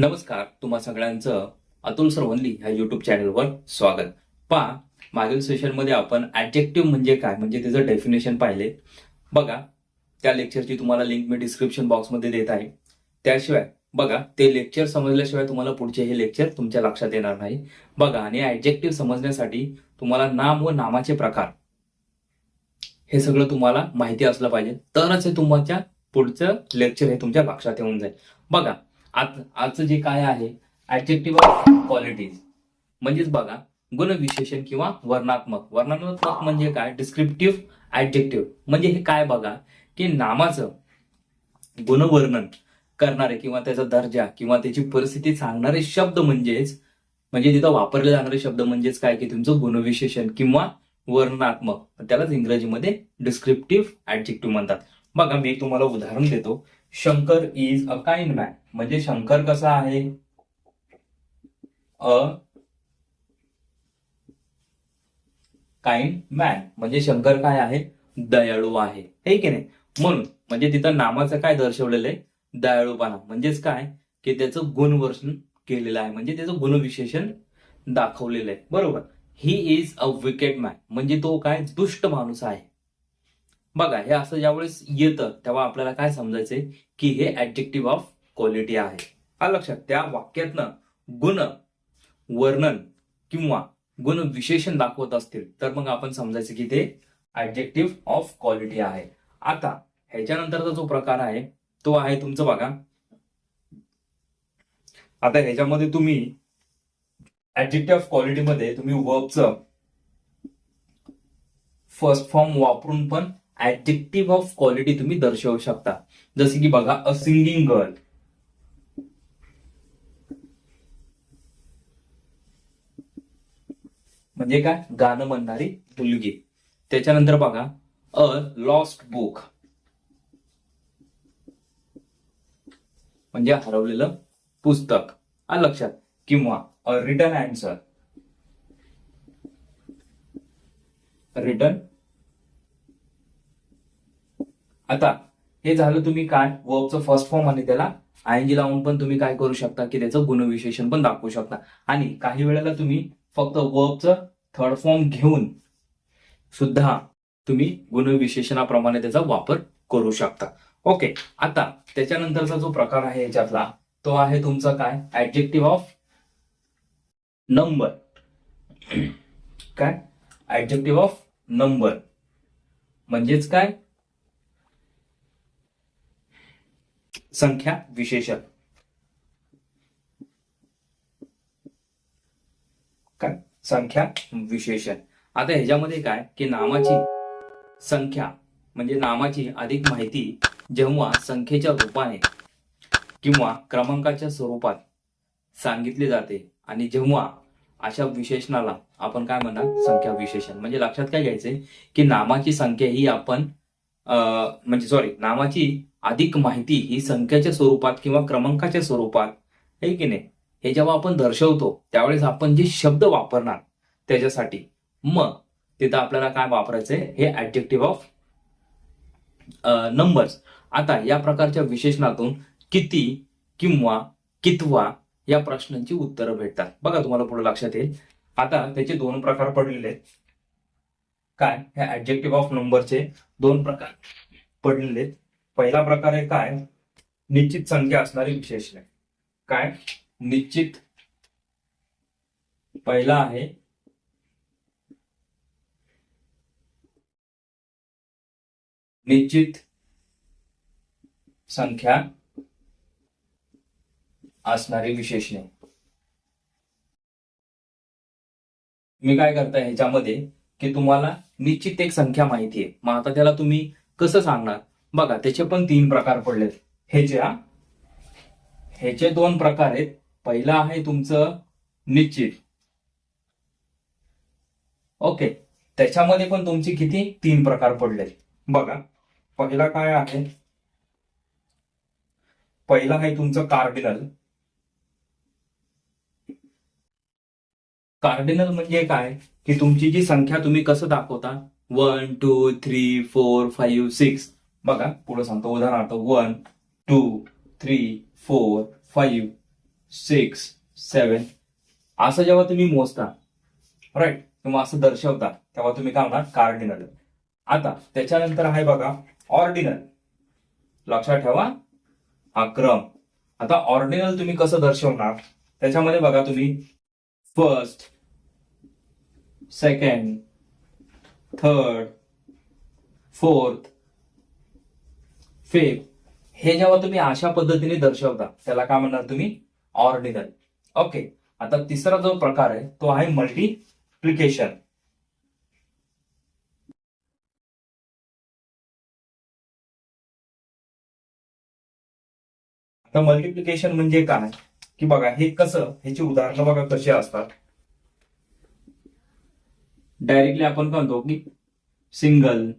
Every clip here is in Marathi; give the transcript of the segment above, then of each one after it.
नमस्कार तुम्हा सगळ्यांचं अतुल सरवंली ह्या युट्यूब चॅनलवर स्वागत. पहा मागील सेशनमध्ये आपण ऍडजेक्टिव्ह म्हणजे काय म्हणजे त्याचं डेफिनेशन पाहिले. बघा त्या लेक्चरची तुम्हाला लिंक मी डिस्क्रिप्शन बॉक्समध्ये देत आहे. त्याशिवाय बघा ते लेक्चर समजल्याशिवाय तुम्हाला पुढचे हे लेक्चर तुमच्या लक्षात येणार नाही. बघा आणि ऍडजेक्टिव्ह समजण्यासाठी तुम्हाला नाम व नामाचे प्रकार हे सगळं तुम्हाला माहिती असलं पाहिजे. तरच हे तुमच्या पुढचं लेक्चर हे तुमच्या लक्षात येऊन जाईल. बघा आज आजचं जे काय आहे ऍडजेक्टिव्ह क्वालिटीज म्हणजेच बघा गुणविशेषण किंवा वर्णात्मक. वर्णात्मक म्हणजे काय? डिस्क्रिप्टिव्ह ऍडजेक्टिव्ह म्हणजे हे काय बघा की नामाचं गुणवर्णन करणारे किंवा त्याचा दर्जा किंवा त्याची परिस्थिती सांगणारे शब्द म्हणजेच म्हणजे तिथं वापरले जाणारे शब्द म्हणजेच काय की तुमचं गुणविशेषण किंवा वर्णनात्मक त्यालाच इंग्रजीमध्ये डिस्क्रिप्टिव्ह ऍडजेक्टिव्ह म्हणतात. बघा मी तुम्हाला उदाहरण देतो. Shankar is a kind man म्हणजे शंकर कसा आहे? अ काइंड मॅन म्हणजे शंकर काय आहे? दयाळू आहे. हे की नाही? म्हणून म्हणजे तिथं नामाचं काय दर्शवलेलं आहे? दयाळूपणा. म्हणजेच काय? की त्याचं गुणवर्षण केलेलं आहे. म्हणजे त्याचं गुणविशेषण दाखवलेलं आहे. बरोबर? He is a wicked man म्हणजे तो काय? दुष्ट माणूस आहे. बघा हे असं ज्यावेळेस येतं तेव्हा आपल्याला काय समजायचंय? की हे ऍडजेक्टिव्ह ऑफ क्वालिटी आहे. हा लक्षात त्या वाक्यातनं गुण वर्णन किंवा गुण विशेषण दाखवत असतील तर मग आपण समजायचं की ते ऍडजेक्टिव्ह ऑफ क्वालिटी आहे. आता ह्याच्यानंतरचा जो प्रकार आहे तो आहे तुमचं बघा. आता ह्याच्यामध्ये तुम्ही ऍडजेक्टिव्ह ऑफ क्वालिटीमध्ये तुम्ही वर्बचं फर्स्ट फॉर्म वापरून पण ऍडजेक्टिव्ह ऑफ क्वालिटी तुम्ही दर्शवू शकता. जसे की बघा अ सिंगिंग गर्ल म्हणजे काय? गाणं म्हणणारी मुलगी. त्याच्यानंतर बघा अ लॉस्ट बुक म्हणजे हरवलेलं पुस्तक. आ लक्षात. किंवा अ रिटर्न अँसर रिटर्न आता हे झालं तुम्ही काय? वर्बचं फर्स्ट फॉर्म आणि त्याला. आयनजी लावून पण तुम्ही काय करू शकता की त्याचं गुणविशेषण पण दाखवू शकता. आणि काही वेळेला तुम्ही फक्त वर्बचं थर्ड फॉर्म घेऊन सुद्धा तुम्ही गुणविशेषणाप्रमाणे त्याचा वापर करू शकता. ओके आता त्याच्यानंतरचा जो प्रकार आहे याच्यातला तो आहे तुमचा काय? ऍडजेक्टिव्ह ऑफ नंबर काय? ऍडजेक्टिव्ह ऑफ नंबर म्हणजेच काय? संख्या विशेषण काय? संख्या विशेषण आता ह्याच्यामध्ये काय? की नामाची संख्या म्हणजे नामाची अधिक माहिती जेव्हा संख्येच्या रूपाने किंवा क्रमांकाच्या स्वरूपात सांगितली जाते आणि जेव्हा अशा विशेषणाला आपण काय म्हणणार? संख्या विशेषण. म्हणजे लक्षात काय घ्यायचंय? की नामाची संख्या ही आपण म्हणजे सॉरी नामाची अधिक माहिती ही संख्याच्या स्वरूपात किंवा क्रमांकाच्या स्वरूपात हे की नाही? हे जेव्हा आपण दर्शवतो त्यावेळेस आपण जे शब्द वापरणार त्याच्यासाठी मग तिथं आपल्याला काय वापरायचंय? हे ऍडजेक्टिव्ह ऑफ नंबर्स आता या प्रकारच्या विशेषणातून किती किंवा कितवा या प्रश्नांची उत्तरं भेटतात. बघा तुम्हाला पुढे लक्षात येईल. आता त्याचे दोन प्रकार पडलेले आहेत. काय? हे ऍडजेक्टिव्ह ऑफ नंबरचे दोन प्रकार पडलेले पहिला प्रकार आहे काय? निश्चित संख्या असणारी विशेषणे. काय? निश्चित. पहिला आहे निश्चित संख्या असणारी विशेषणे. मी काय करताय? ह्याच्यामध्ये की तुम्हाला निश्चित एक संख्या माहिती आहे मग आता त्याला तुम्ही कसं सांगणार? बघा त्याचे पण तीन प्रकार पडलेत. ह्याचे हा ह्याचे दोन प्रकार आहेत पहिला आहे तुमचं निश्चित. ओके त्याच्यामध्ये पण तुमचे किती? तीन प्रकार पडलेत. बघा पहिला काय आहे? पहिला आहे तुमचं कार्डिनल. कार्डिनल म्हणजे काय? की तुमची जी संख्या तुम्ही कसं दाखवता? One two three four five six बघा पुढे सांगतो उदाहरणार्थ one two three four five six seven असं जेव्हा तुम्ही मोजता राईट किंवा असं दर्शवता तेव्हा तुम्ही काय म्हणणार कार्डिनल आता त्याच्यानंतर आहे बघा ऑर्डिनल लक्षात ठेवा हा क्रम. आता ऑर्डिनल तुम्ही कसं दर्शवणार? त्याच्यामध्ये बघा तुम्ही first second third fourth fifth हे जेव्हा तुम्ही अशा पद्धतीने दर्शवता त्याला काय म्हणणार तुम्ही? ऑर्डिनल ओके आता तिसरा जो प्रकार आहे तो आहे मल्टिप्लिकेशन आता मल्टिप्लिकेशन म्हणजे काय? की बघा हे कसं ह्याची उदाहरणं बघा कशी असतात. डायरेक्टली आपण म्हणतो की सिंगल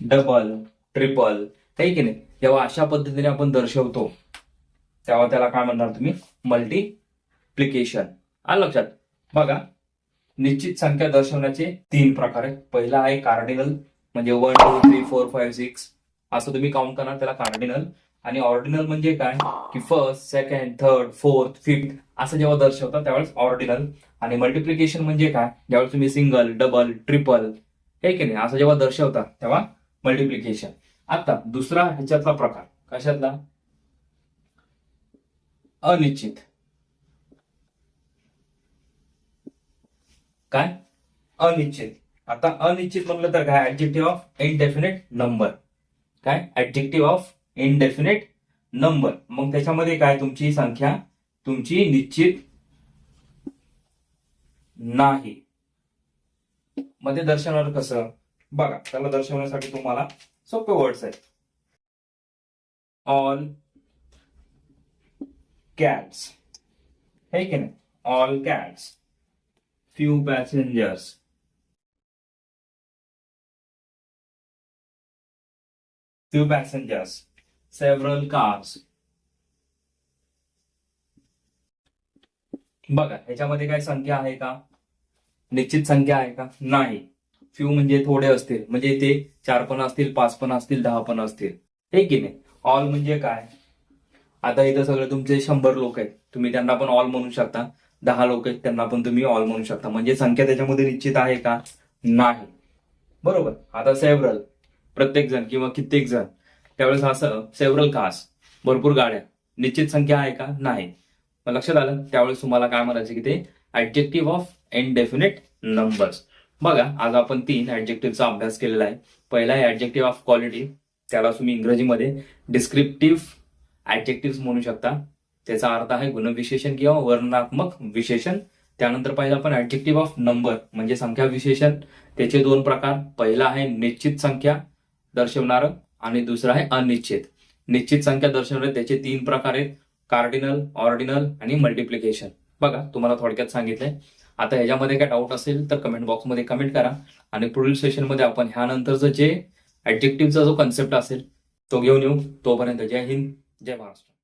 डबल ट्रिपल काही की नाही? जेव्हा अशा पद्धतीने आपण दर्शवतो. तेव्हा त्याला काय म्हणणार तुम्ही? मल्टिप्लिकेशन आलं लक्षात? बघा निश्चित संख्या दर्शवण्याचे तीन प्रकार आहेत. पहिला आहे कार्डिनल म्हणजे one two three four five six असं तुम्ही काउंट करणार त्याला कार्डिनल आणि ऑर्डिनल म्हणजे काय? की first second third fourth fifth असं जेव्हा दर्शवतात त्यावेळेस ऑर्डिनल आणि मल्टिप्लिकेशन म्हणजे काय? ज्यावेळेस तुम्ही सिंगल डबल ट्रिपल हे की नाही? असं जेव्हा दर्शवता तेव्हा मल्टिप्लिकेशन आता दुसरा ह्याच्यातला प्रकार. कशातला? अनिश्चित. काय? अनिश्चित. आता अनिश्चित म्हणलं तर काय? ऍडजेक्टिव्ह ऑफ इनडेफिनेट नंबर काय? ऍडजेक्टिव्ह ऑफ इनडेफिनेट नंबर मग त्याच्यामध्ये काय तुमची संख्या? तुमची निश्चित नाही. मध्ये दर्शवणार कसं? बघा त्याला दर्शवण्यासाठी तुम्हाला सोपे वर्ड्स आहेत. ऑल कॅट्स हे की नाही? All cats few passengers few passengers several cars. बघा ह्याच्यामध्ये काय संख्या आहे का? निश्चित संख्या आहे का? नाही. फ्यू म्हणजे थोडे असतील. म्हणजे ते चार पण असतील पाच पण असतील दहा पण असतील. हे की नाही? ऑल म्हणजे काय? आता इथं सगळे तुमचे शंभर लोक आहेत. तुम्ही त्यांना पण ऑल म्हणू शकता. दहा लोक आहेत त्यांना पण तुम्ही ऑल म्हणू शकता. म्हणजे संख्या त्याच्यामध्ये निश्चित आहे का? नाही. बरोबर. आता सेव्हरल प्रत्येक जण किंवा कित्येक जण त्यावेळेस असं सेव्हरल कास भरपूर गाड्या निश्चित संख्या आहे का? नाही. मग लक्षात आलं त्यावेळेस तुम्हाला काय म्हणायचं की ते ऍडजेक्टिव्ह ऑफ इनडेफिनेट नंबर्स बघा आज आपण तीन ऍडजेक्टिव्हचा अभ्यास केलेला आहे. पहिला आहे ऍडजेक्टिव्ह ऑफ क्वालिटी त्याला तुम्ही इंग्रजीमध्ये डिस्क्रिप्टिव्ह ऍडजेक्टिव्ह म्हणू शकता. त्याचा अर्थ आहे गुणविशेषण किंवा वर्णनात्मक विशेषण. त्यानंतर पाहिलं आपण ऍडजेक्टिव्ह ऑफ नंबर म्हणजे संख्या विशेषण. त्याचे दोन प्रकार. पहिला आहे निश्चित संख्या दर्शवणारं. आणि दुसरं आहे अनिश्चित. निश्चित संख्या दर्शवणे त्याचे तीन प्रकार आहेत. कार्डिनल ऑर्डिनल आणि मल्टिप्लिकेशन बघा तुम्हाला थोडक्यात सांगितलंय. आता ह्याच्यामध्ये काय डाऊट असेल तर कमेंट बॉक्समध्ये कमेंट करा. आणि पुढील सेशनमध्ये आपण ह्यानंतरचं जे ऍडजेक्टिव्हचा जो कन्सेप्ट असेल तो घेऊन येऊ. तोपर्यंत जय हिंद जय महाराष्ट्र.